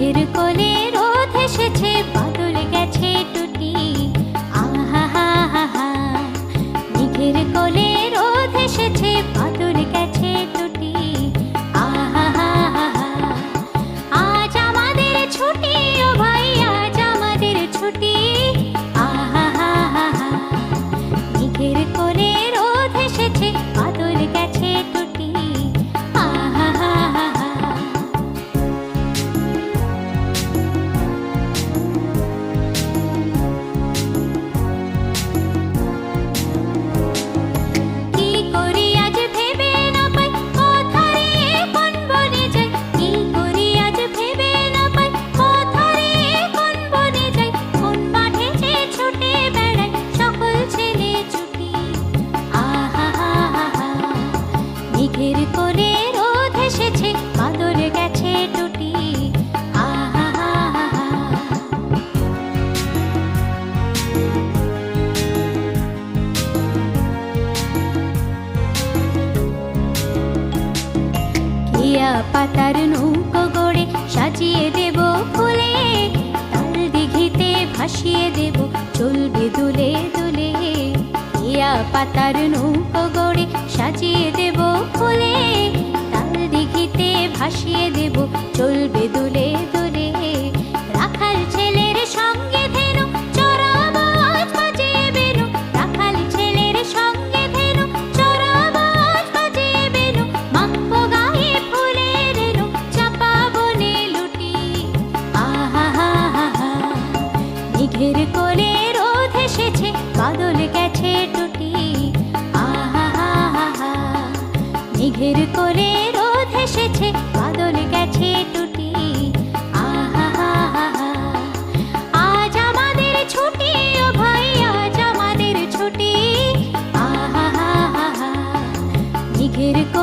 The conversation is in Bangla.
মেঘের কোলে রোদ এসেছে বাদল পাতার নৌকো গড়ে সাজিয়ে দেব ফুলে, তাল দিঘিতে ভাসিয়ে দেব চলবে দুলে দুলে। পাতার নৌকো গড়ে সাজিয়ে দেব ভাসিয়ে দেব, চলবে দুলে দুলে। রাখাল ছেলের সঙ্গে ধেনু চড়াবো আজ রাখাল ছেলের সঙ্গে গায়ে রেনু চাপা বনে লুটি। আহা, হা হা মেঘের কোলে রোদ এসেছে আহা রোদ এসেছে আজ